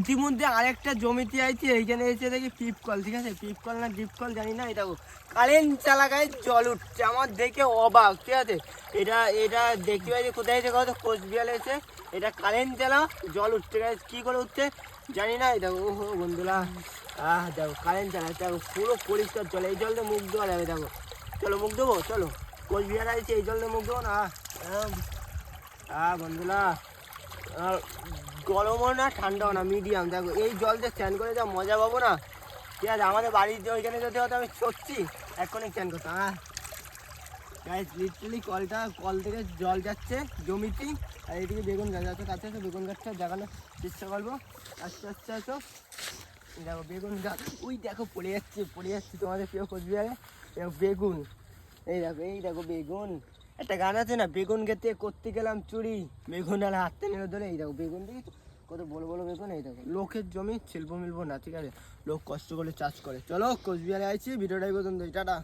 ইতিমধ্যে আরেকটা জমিতে আইছে এইখানে এসে দেখি পিপ কল ঠিক আছে? পিপ কল না ডিপ কল জানি না এটা কারেন্ট চালাকায় জল উঠছে আমার দেখে অবাক ঠিক আছে? এটা এটা দেখতে পাচ্ছি কোথায় এসে কত কোচবিহার এসে এটা কারেন্ট চালা জল উঠছে guys। কি করে উঠছে জানি না এটা ও হো বন্ধুরা আহ দেখো কারেন্ট চালা দেখো পুরো পরিষ্কার জল এই জল দিয়ে মুখ দেওয়া যাবে দেখো। চলো মুখ দেবো চলো। কোচবিহার আছে এই জল দিয়ে মুখ দেবো না আহ, বন্ধুরা গরমও না, ঠান্ডাও না মিডিয়াম দেখো, এই জল দিয়ে স্নান করে যা, মজা পাবো না। ঠিক আছে, আমাদের বাড়ির যে ওইখানে যদি হতো আমি সত্যি এক্ষুনি স্নান করতাম হ্যাঁ গাইজ লিটারালি কলটা, কল থেকে জল যাচ্ছে, জমিতে। আর এইদিকে বেগুন গাছ আছে, কাছে আছে, বেগুন গাছটা দেখানোর চেষ্টা করব। আস্তে আস্তে আসো দেখো, বেগুন গাছ। ওই দেখো, পড়ে যাচ্ছে পড়ে যাচ্ছে তোমাদের প্রিয় কোচবিহারে। দেখো, বেগুন। এই দেখো এই দেখো, বেগুন। একটা গান আছে না, বেগুন খেতে করতে গেলাম চুরি। বেগুন আর হাতে নিয়ে ধরে, এই দেখো বেগুন দেখি কত বড় বড় বেগুন, এই দেখো। লোকের জমি, শিল্প মিলবো না, ঠিক আছে? লোক কষ্ট করে চাষ করে। চলো, কোচবিহারে আইছি ভিডিওটাই পর্যন্ত টাটা।